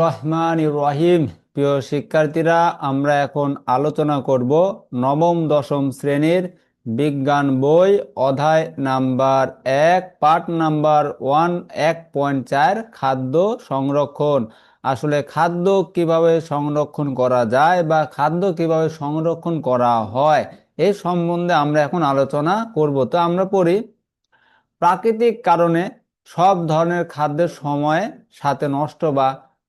রহমানির রহিম প্রিয় শিক্ষার্থীরা, আমরা এখন আলোচনা করব নবম দশম শ্রেণির বিজ্ঞান বই, অধ্যায় নাম্বার এক পার্ট নাম্বার ওয়ান, এক পয়েন্ট চার, খাদ্য সংরক্ষণ। আসলে খাদ্য কীভাবে সংরক্ষণ করা যায় বা খাদ্য কীভাবে সংরক্ষণ করা হয়, এ সম্বন্ধে আমরা এখন আলোচনা করব। তো আমরা পড়ি। প্রাকৃতিক কারণে সব ধরনের খাদ্যের সময়ে সাথে নষ্ট বা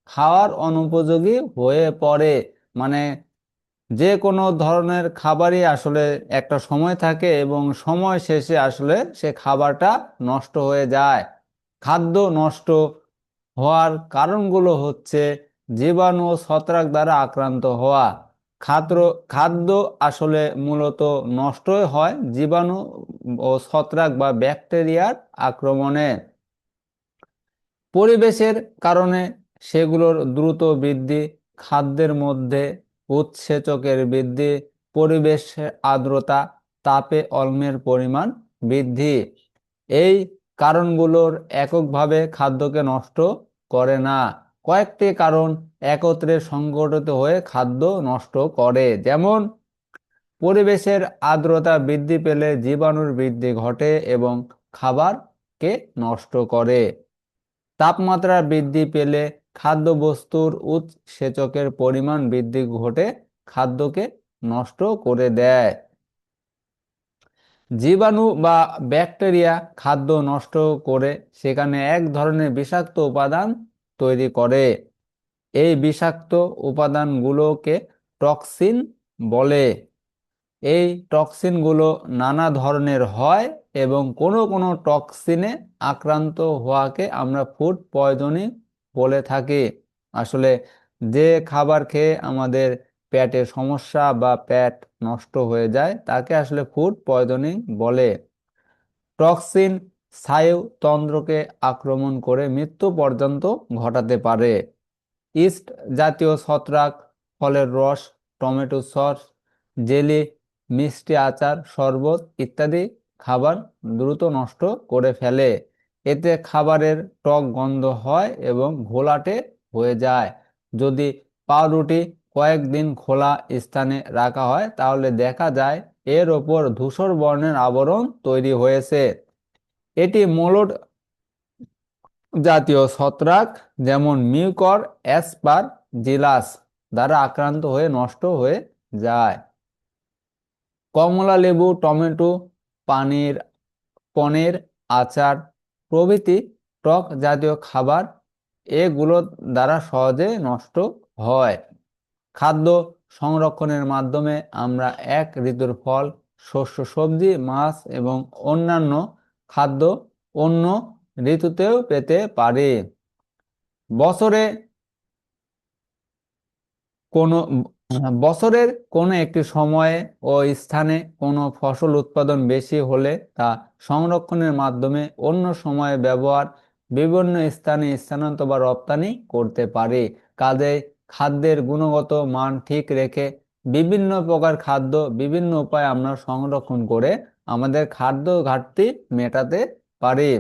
খাওয়ার অনুপযোগী হয়ে পড়ে। মানে যে কোনো ধরনের খাবারই আসলে একটা সময় থাকে এবং সময় শেষে আসলে সে খাবারটা নষ্ট হয়ে যায়। খাদ্য নষ্ট হওয়ার কারণগুলো হচ্ছে জীবাণু ও ছত্রাক দ্বারা আক্রান্ত হওয়া। খাদ্য খাদ্য আসলে মূলত নষ্টই হয় জীবাণু ও ছত্রাক বা ব্যাকটেরিয়ার আক্রমণে। পরিবেশের কারণে সেগুলোর দ্রুত বৃদ্ধি, খাদ্যের মধ্যে উৎসেচকের বৃদ্ধি পরিবেশের আর্দ্রতা, তাপে অম্লের পরিমাণ বৃদ্ধি। এই কারণগুলোর এককভাবে খাদ্যকে নষ্ট করে না। কয়েকটি কারণ একত্রে সংগঠিত হয়ে খাদ্য নষ্ট করে। যেমন, পরিবেশের আর্দ্রতা বৃদ্ধি পেলে জীবাণুর বৃদ্ধি ঘটে এবং খাবারকে নষ্ট করে। তাপমাত্রা বৃদ্ধি পেলে খাদ্যবস্তুর উৎসেচকের পরিমাণ বৃদ্ধি ঘটে, খাদ্যকে নষ্ট করে দেয়। জীবাণু বা ব্যাকটেরিয়া খাদ্য নষ্ট করে সেখানে এক ধরনের বিষাক্ত উপাদান তৈরি করে। এই বিষাক্ত উপাদানগুলোকে টক্সিন বলে। এই টক্সিনগুলো নানা ধরনের হয় এবং কোনো কোনো টক্সিনে আক্রান্ত হওয়াকে আমরা ফুড পয়জনিং বলে থাকি। আসলে যে খাবার খেয়ে আমাদের পেটের সমস্যা বা পেট নষ্ট হয়ে যায়, তাকে আসলে ফুড পয়জনিং বলে। টক্সিন স্নায়ুতন্ত্রকে আক্রমণ করে মৃত্যু পর্যন্ত ঘটাতে পারে। ইস্ট জাতীয় ছত্রাক, ফলের রস, টমেটো সস, জেলি মিষ্টি আচার, শরবত ইত্যাদি খাবার দ্রুত নষ্ট করে ফেলে। এতে খাবারের টক গন্ধ হয় এবং ঘোলাটে হয়ে যায়। যদি পাউরুটি কয়েকদিন খোলা স্থানে রাখা হয়, তাহলে দেখা যায় এর ওপর ধূসর বর্ণের আবরণ তৈরি হয়েছে। এটি মোলড জাতীয় ছত্রাক, যেমন মিউকর, অ্যাসপার, জিলাস দ্বারা আক্রান্ত হয়ে নষ্ট হয়ে যায়। কমলা লেবু, টমেটো, পানির, পনেরো, আচার প্রভৃতি টক জাতীয় খাবার, এগুলো দ্বারা সহজে নষ্ট হয়। খাদ্য সংরক্ষণের মাধ্যমে আমরা এক ঋতুর ফল, শস্য, সবজি, মাছ এবং অন্যান্য খাদ্য অন্য ঋতুতেও পেতে পারি। বছরে কোনো বছরের কোনো একটি সময়ে ও স্থানে কোনো ফসল উৎপাদন বেশি হলে তা সংরক্ষণের মাধ্যমে অন্য সময়ে ব্যবহার বিভিন্ন স্থানে স্থানান্তর বা রপ্তানি করতে পারে। কাজে খাদ্যের গুণগত মান ঠিক রেখে বিভিন্ন প্রকার খাদ্য বিভিন্ন উপায়ে আমরা সংরক্ষণ করে আমাদের খাদ্য ঘাটতি মেটাতে পারি।